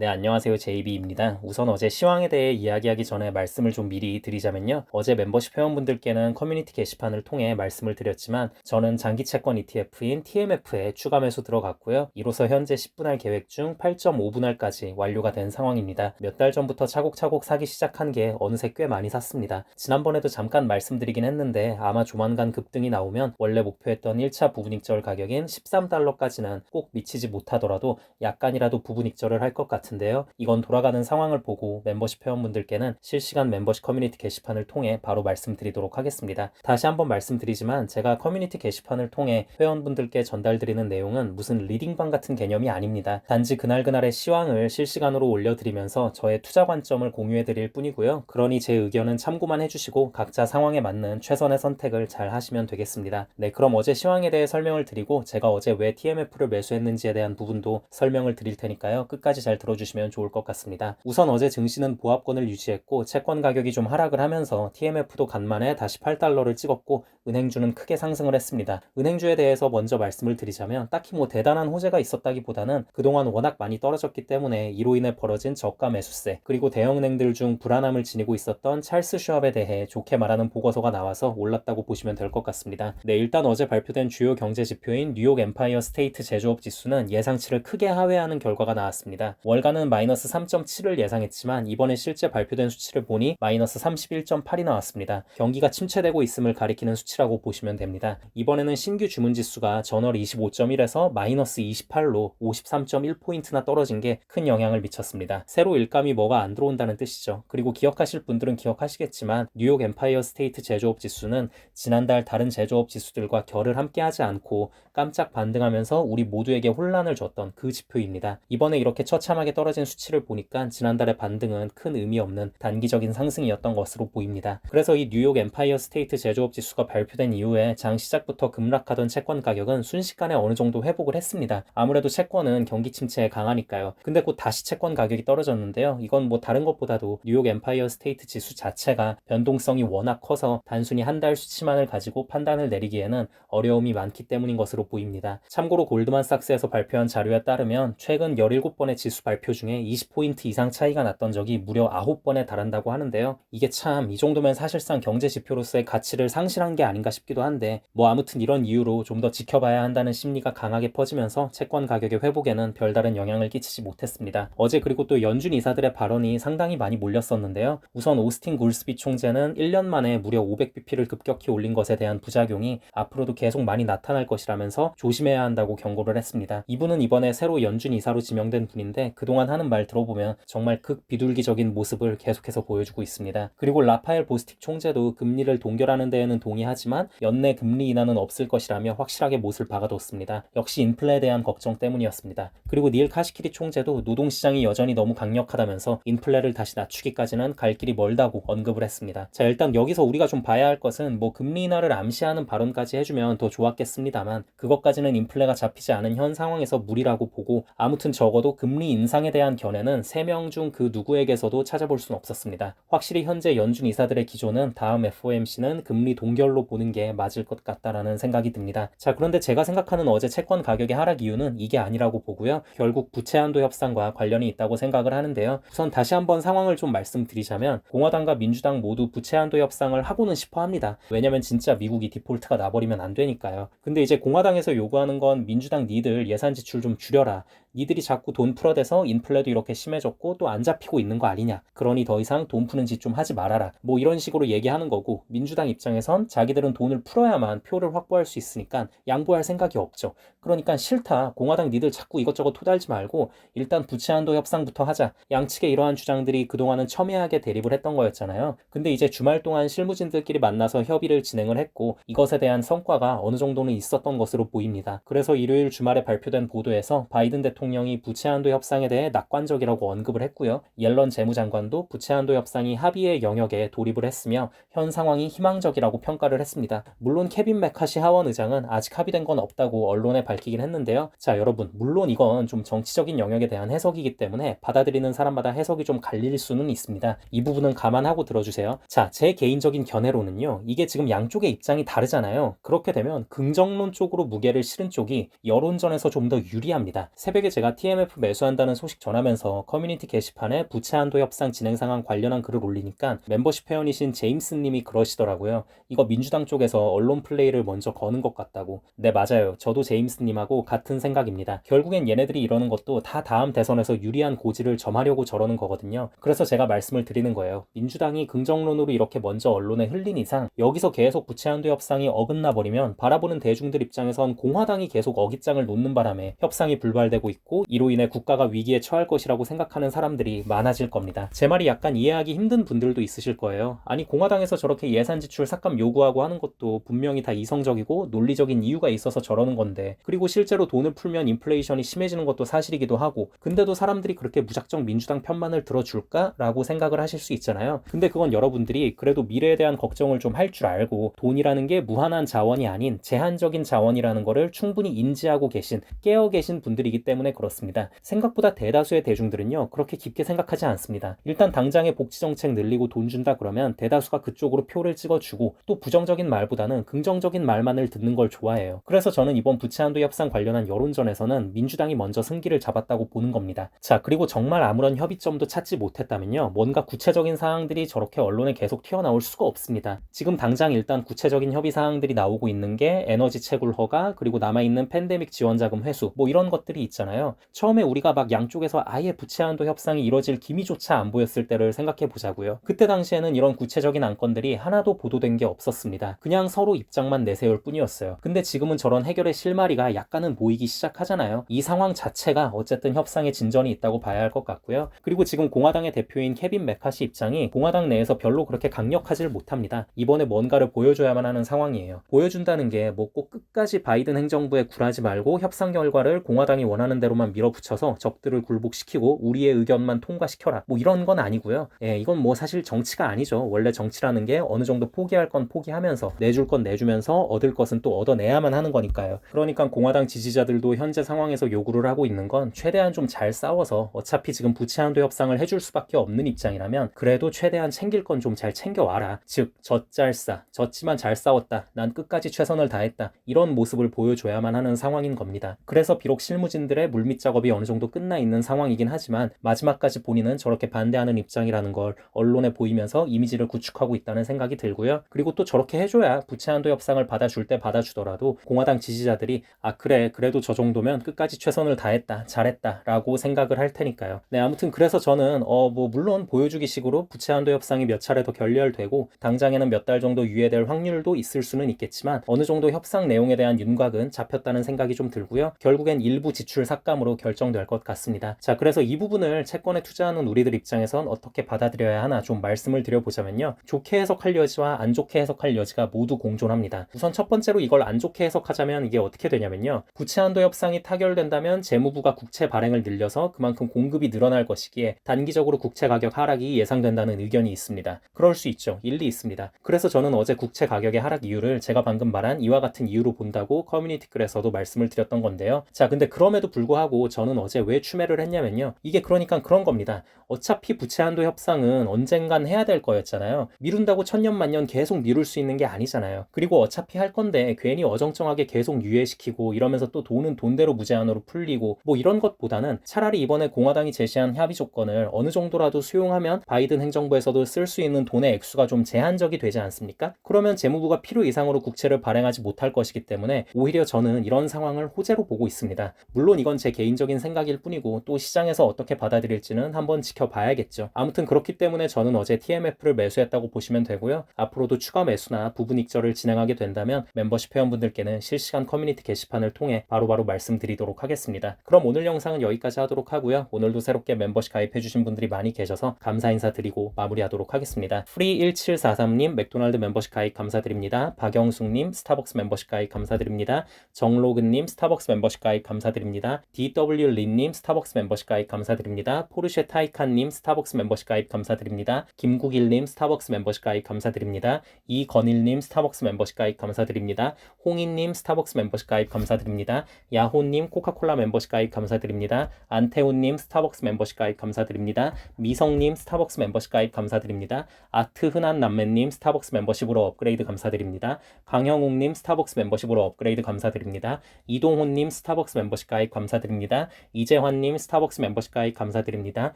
네, 안녕하세요. JB입니다. 우선 어제 시황에 대해 이야기하기 전에 말씀을 좀 미리 드리자면요. 어제 membership 회원분들께는 커뮤니티 게시판을 통해 말씀을 드렸지만 저는 장기 채권 ETF인 TMF에 추가 매수 들어갔고요. 이로써 현재 10분할 계획 중 8.5분할까지 완료가 된 상황입니다. 몇 달 전부터 차곡차곡 사기 시작한 게 어느새 꽤 많이 샀습니다. 지난번에도 잠깐 말씀드리긴 했는데 아마 조만간 급등이 나오면 원래 목표했던 1차 부분익절 가격인 13달러까지는 꼭 미치지 못하더라도 약간이라도 부분익절을 할 것 같아요. 같은데요. 이건 돌아가는 상황을 보고 멤버십 회원분들께는 실시간 멤버십 커뮤니티 게시판을 통해 바로 말씀드리도록 하겠습니다. 다시 한번 말씀드리지만 제가 커뮤니티 게시판을 통해 회원분들께 전달드리는 내용은 무슨 리딩방 같은 개념이 아닙니다. 단지 그날그날의 시황을 실시간으로 올려드리면서 저의 투자 관점을 공유해드릴 뿐이고요. 그러니 제 의견은 참고만 해주시고 각자 상황에 맞는 최선의 선택을 잘 하시면 되겠습니다. 네, 그럼 어제 시황에 대해 설명을 드리고 제가 어제 왜 TMF를 매수했는지에 대한 부분도 설명을 드릴 테니까요. 끝까지 잘 들어주시면 주시면 좋을 것 같습니다. 우선 어제 증시는 보합권을 유지했고 채권 가격이 좀 하락을 하면서 TMF도 간만에 다시 8달러를 찍었고 은행주는 크게 상승을 했습니다. 은행주에 대해서 먼저 말씀을 드리자면 딱히 뭐 대단한 호재가 있었다기보다는 그동안 워낙 많이 떨어졌기 때문에 이로 인해 벌어진 저가 매수세 그리고 대형은행들 중 불안함을 지니고 있었던 찰스 슈압에 대해 좋게 말하는 보고서가 나와서 올랐다고 보시면 될 것 같습니다. 네, 일단 어제 발표된 주요 경제 지표인 뉴욕 엠파이어 스테이트 제조업 지수는 예상치를 크게 하회하는 결과가 나왔습니다. 월 가는 마이너스 3.7을 예상했지만 이번에 실제 발표된 수치를 보니 마이너스 31.8이 나왔습니다. 경기가 침체되고 있음을 가리키는 수치 수치라고 보시면 됩니다. 이번에는 신규 주문 지수가 전월 25.1에서 마이너스 28로 53.1포인트나 떨어진 게 큰 영향을 미쳤습니다. 새로 일감이 뭐가 안 들어온다는 뜻이죠. 그리고 기억하실 분들은 기억하시겠지만 뉴욕 엠파이어 스테이트 제조업 지수는 지난달 다른 제조업 지수들과 결을 함께 하지 않고 깜짝 반등하면서 우리 모두에게 혼란을 줬던 그 지표입니다. 이번에 이렇게 처참하게 떨어진 수치를 보니까 지난달의 반등은 큰 의미 없는 단기적인 상승이었던 것으로 보입니다. 그래서 이 뉴욕 엠파이어 스테이트 제조업 지수가 발표 발표된 이후에 장 시작부터 급락하던 채권 가격은 순식간에 어느 정도 회복을 했습니다. 아무래도 채권은 경기 침체에 강하니까요. 근데 곧 다시 채권 가격이 떨어졌는데요. 이건 뭐 다른 것보다도 뉴욕 엠파이어 스테이트 지수 자체가 변동성이 워낙 커서 단순히 한 달 수치만을 가지고 판단을 내리기에는 어려움이 많기 때문인 것으로 보입니다. 참고로 골드만삭스에서 발표한 자료에 따르면 최근 17번의 지수 발표 중에 20포인트 이상 차이가 났던 적이 무려 9번에 달한다고 하는데요. 이게 참 이 정도면 사실상 경제 지표로서의 가치를 상실한 게 아닌가 싶기도 한데 뭐 아무튼 이런 이유로 좀 더 지켜봐야 한다는 심리가 강하게 퍼지면서 채권 가격의 회복에는 별다른 영향을 끼치지 못했습니다. 어제 그리고 또 연준 이사들의 발언이 상당히 많이 몰렸었는데요. 우선 오스틴 굴스비 총재는 1년 만에 무려 500bp를 급격히 올린 것에 대한 부작용이 앞으로도 계속 많이 나타날 것이라면서 조심해야 한다고 경고를 했습니다. 이분은 이번에 새로 연준 이사로 지명된 분인데 그 동안 하는 말 들어보면 정말 극비둘기적인 모습을 계속해서 보여주고 있습니다. 그리고 라파엘 보스틱 총재도 금리를 동결하는 데에는 동의하지 하지만 연내 금리 인하는 없을 것이라며 확실하게 못을 박아뒀습니다. 역시 인플레에 대한 걱정 때문이었습니다. 그리고 닐 카시키리 총재도 노동시장이 여전히 너무 강력하다면서 인플레를 다시 낮추기까지는 갈 길이 멀다고 언급을 했습니다. 자 일단 여기서 우리가 좀 봐야 할 것은 뭐 금리 인하를 암시하는 발언까지 해주면 더 좋았겠습니다만 그것까지는 인플레가 잡히지 않은 현 상황에서 무리라고 보고 아무튼 적어도 금리 인상 에 대한 견해는 3명 중 그 누구에게서도 찾아볼 수는 없었습니다. 확실히 현재 연준 이사들의 기조는 다음 FOMC는 금리 동결로 보는 게 맞을 것 같다라는 생각이 듭니다. 자, 그런데 제가 생각하는 어제 채권 가격의 하락 이유는 이게 아니라고 보고요. 결국 부채 한도 협상과 관련이 있다고 생각을 하는데요. 우선 다시 한번 상황을 좀 말씀드리자면 공화당과 민주당 모두 부채 한도 협상을 하고는 싶어 합니다. 왜냐면 진짜 미국이 디폴트가 나버리면 안 되니까요. 근데 이제 공화당에서 요구하는 건 민주당 니들 예산 지출 좀 줄여라. 니들이 자꾸 돈 풀어대서 인플레도 이렇게 심해졌고 또 안 잡히고 있는 거 아니냐. 그러니 더 이상 돈 푸는 짓 좀 하지 말아라. 뭐 이런 식으로 얘기하는 거고 민주당 입장에선 자기들은 돈을 풀어야만 표를 확보할 수 있으니까 양보할 생각이 없죠. 그러니까 싫다. 공화당 니들 자꾸 이것저것 토달지 말고 일단 부채 한도 협상부터 하자. 양측의 이러한 주장들이 그동안은 첨예하게 대립을 했던 거였잖아요. 근데 이제 주말 동안 실무진들끼리 만나서 협의를 진행을 했고 이것에 대한 성과가 어느 정도는 있었던 것으로 보입니다. 그래서 일요일 주말에 발표된 보도에서 바이든 대통령 대통령이 부채한도 협상에 대해 낙관적이라고 언급을 했고요. 옐런 재무장관도 부채한도 협상이 합의의 영역에 돌입을 했으며 현 상황이 희망적이라고 평가를 했습니다. 물론 케빈 메카시 하원 의장은 아직 합의된 건 없다고 언론에 밝히긴 했는데요. 자, 여러분, 물론 이건 좀 정치적인 영역에 대한 해석이기 때문에 받아들이는 사람마다 해석이 좀 갈릴 수는 있습니다. 이 부분은 감안하고 들어주세요. 자, 제 개인적인 견해로는요. 이게 지금 양쪽의 입장이 다르잖아요. 그렇게 되면 긍정론 쪽으로 무게를 실은 쪽이 여론전에서 좀 더 유리합니다. 새벽에 새벽에 제가 TMF 매수한다는 소식 전하면서 커뮤니티 게시판에 부채 한도 협상 진행 상황 관련한 글을 올리니까 멤버십 회원이신 제임스 님이 그러시더라고요. 이거 민주당 쪽에서 언론 플레이를 먼저 거는 것 같다고. 네, 맞아요. 저도 제임스 님하고 같은 생각입니다. 결국엔 얘네들이 이러는 것도 다 다음 대선에서 유리한 고지를 점하려고 저러는 거거든요. 그래서 제가 말씀을 드리는 거예요. 민주당이 긍정론으로 이렇게 먼저 언론에 흘린 이상 여기서 계속 부채 한도 협상이 어긋나 버리면 바라보는 대중들 입장에선 공화당이 계속 어깃장을 놓는 바람에 협상이 불발되고 있고 이로 인해 국가가 위기에 처할 것이라고 생각하는 사람들이 많아질 겁니다. 제 말이 약간 이해하기 힘든 분들도 있으실 거예요. 아니 공화당에서 저렇게 예산 지출 삭감 요구하고 하는 것도 분명히 다 이성적이고 논리적인 이유가 있어서 저러는 건데 그리고 실제로 돈을 풀면 인플레이션이 심해지는 것도 사실이기도 하고 근데도 사람들이 그렇게 무작정 민주당 편만을 들어줄까라고 생각을 하실 수 있잖아요. 근데 그건 여러분들이 그래도 미래에 대한 걱정을 좀 할 줄 알고 돈이라는 게 무한한 자원이 아닌 제한적인 자원이라는 거를 충분히 인지하고 계신 깨어 계신 분들이기 때문에 그렇습니다. 생각보다 대다수의 대중들은요 그렇게 깊게 생각하지 않습니다. 일단 당장의 복지 정책 늘리고 돈 준다 그러면 대다수가 그쪽으로 표를 찍어주고 또 부정적인 말보다는 긍정적인 말만을 듣는 걸 좋아해요. 그래서 저는 이번 부채 한도 협상 관련한 여론전에서는 민주당이 먼저 승기를 잡았다고 보는 겁니다. 자 그리고 정말 아무런 협의점도 찾지 못했다면요 뭔가 구체적인 사항들이 저렇게 언론에 계속 튀어나올 수가 없습니다. 지금 당장 일단 구체적인 협의 사항들이 나오고 있는 게 에너지 채굴 허가 그리고 남아있는 팬데믹 지원 자금 회수 뭐 이런 것들이 있잖아요. 처음에 우리가 막 양쪽에서 아예 부채 한도 협상이 이뤄질 기미조차 안 보였을 때를 생각해 보자고요. 그때 당시에는 이런 구체적인 안건들이 하나도 보도된 게 없었습니다. 그냥 서로 입장만 내세울 뿐이었어요. 근데 지금은 저런 해결의 실마리가 약간은 보이기 시작하잖아요. 이 상황 자체가 어쨌든 협상에 진전이 있다고 봐야 할 것 같고요. 그리고 지금 공화당의 대표인 케빈 메카시 입장이 공화당 내에서 별로 그렇게 강력하지를 못합니다. 이번에 뭔가를 보여줘야만 하는 상황이에요. 보여준다는 게 뭐 꼭 끝까지 바이든 행정부에 굴하지 말고 협상 결과를 공화당이 원하는 대로 만 밀어붙여서 적들을 굴복시키고 우리의 의견만 통과시켜라. 뭐 이런 건 아니고요. 예, 이건 뭐 사실 정치가 아니죠. 원래 정치라는 게 어느 정도 포기할 건 포기하면서 내줄 건 내주면서 얻을 것은 또 얻어내야만 하는 거니까요. 그러니까 공화당 지지자들도 현재 상황에서 요구를 하고 있는 건 최대한 좀 잘 싸워서 어차피 지금 부채 한도 협상을 해줄 수밖에 없는 입장이라면 그래도 최대한 챙길 건 좀 잘 챙겨와라. 즉 젖잘싸 졌지만 잘 싸웠다. 난 끝까지 최선을 다했다. 이런 모습을 보여줘야만 하는 상황인 겁니다. 그래서 비록 실무진들의 물밑 작업이 어느 정도 끝나 있는 상황이긴 하지만 마지막까지 본인은 저렇게 반대하는 입장이라는 걸 언론에 보이면서 이미지를 구축하고 있다는 생각이 들고요. 그리고 또 저렇게 해줘야 부채 한도 협상을 받아줄 때 받아주더라도 공화당 지지자들이 아 그래 그래도 저 정도면 끝까지 최선을 다했다 잘했다라고 생각을 할 테니까요. 네 아무튼 그래서 저는 어 뭐 물론 보여주기식으로 부채 한도 협상이 몇 차례 더 결렬되고 당장에는 몇 달 정도 유예될 확률도 있을 수는 있겠지만 어느 정도 협상 내용에 대한 윤곽은 잡혔다는 생각이 좀 들고요. 결국엔 일부 지출 삭감 으로 결정될 것 같습니다. 자 그래서 이 부분을 채권에 투자하는 우리들 입장에선 어떻게 받아들여야 하나 좀 말씀을 드려보자면요. 좋게 해석할 여지와 안 좋게 해석할 여지가 모두 공존합니다. 우선 첫 번째로 이걸 안 좋게 해석하자면 이게 어떻게 되냐면요. 부채 한도 협상이 타결된다면 재무부가 국채 발행을 늘려서 그만큼 공급이 늘어날 것이기에 단기적으로 국채 가격 하락이 예상된다는 의견이 있습니다. 그럴 수 있죠. 일리 있습니다. 그래서 저는 어제 국채 가격의 하락 이유를 제가 방금 말한 이와 같은 이유로 본다고 커뮤니티 글에서도 말씀을 드렸던 건데요. 자, 근데 그럼에도 불구하고 저는 어제 왜 추매를 했냐면요. 이게 그러니까 그런 겁니다. 어차피 부채 한도 협상은 언젠간 해야 될 거였잖아요. 미룬다고 천년 만년 계속 미룰 수 있는 게 아니잖아요. 그리고 어차피 할 건데 괜히 어정쩡하게 계속 유예시키고 이러면서 또 돈은 돈대로 무제한으로 풀리고 뭐 이런 것보다는 차라리 이번에 공화당이 제시한 협의 조건을 어느 정도라도 수용하면 바이든 행정부에서도 쓸 수 있는 돈의 액수가 좀 제한적이 되지 않습니까? 그러면 재무부가 필요 이상으로 국채를 발행하지 못할 것이기 때문에 오히려 저는 이런 상황을 호재로 보고 있습니다. 물론 이건 제 개인적인 생각일 뿐이고 또 시장에서 어떻게 받아들일지는 한번 지켜봐야겠죠. 아무튼 그렇기 때문에 저는 어제 TMF를 매수했다고 보시면 되고요. 앞으로도 추가 매수나 부분 익절을 진행하게 된다면 멤버십 회원분들께는 실시간 커뮤니티 게시판을 통해 바로 바로 말씀드리도록 하겠습니다. 그럼 오늘 영상은 여기까지 하도록 하고요. 오늘도 새롭게 멤버십 가입해주신 분들이 많이 계셔서 감사 인사 드리고 마무리하도록 하겠습니다. 프리1743님 맥도날드 멤버십 가입 감사드립니다. 박영숙님 스타벅스 멤버십 가입 감사드립니다. 정로근님 스타벅스 멤버십 가입 감사드립니다. DW 린님 스타벅스 멤버십 가입 감사드립니다. 포르쉐 타이칸님 스타벅스 멤버십 가입 감사드립니다. 김국일님 스타벅스 멤버십 가입 감사드립니다. 이건일님 스타벅스 멤버십 가입 감사드립니다. 홍인님 스타벅스 멤버십 가입 감사드립니다. 야호님 코카콜라 멤버십 가입 감사드립니다. 안태훈님 스타벅스 멤버십 가입 감사드립니다. 미성님 스타벅스 멤버십 가입 감사드립니다. 아트 흔한 남매님 스타벅스 멤버십으로 업그레이드 감사드립니다. 강형욱님 스타벅스 멤버십으로 업그레이드 감사드립니다. 이동호님 스타벅스 멤버십 가입 감사드립니다. 감사드립니다. 이재환님 스타벅스 멤버십 가입 감사드립니다.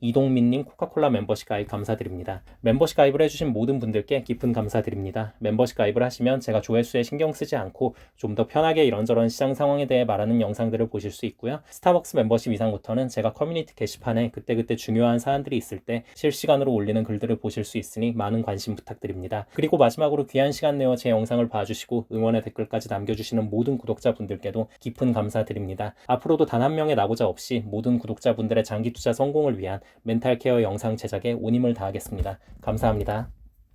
이동민님 코카콜라 멤버십 가입 감사드립니다. 멤버십 가입을 해주신 모든 분들께 깊은 감사드립니다. 멤버십 가입을 하시면 제가 조회수에 신경 쓰지 않고 좀 더 편하게 이런저런 시장 상황에 대해 말하는 영상들을 보실 수 있고요. 스타벅스 멤버십 이상부터는 제가 커뮤니티 게시판에 그때그때 중요한 사안들이 있을 때 실시간으로 올리는 글들을 보실 수 있으니 많은 관심 부탁드립니다. 그리고 마지막으로 귀한 시간 내어 제 영상을 봐주시고 응원의 댓글까지 남겨주시는 모든 구독자분들께도 깊은 감사드립니다. 앞으로도 단 한 명의 나고자 없이 모든 구독자분들의 장기 투자 성공을 위한 멘탈 케어 영상 제작에 온 힘을 다하겠습니다. 감사합니다.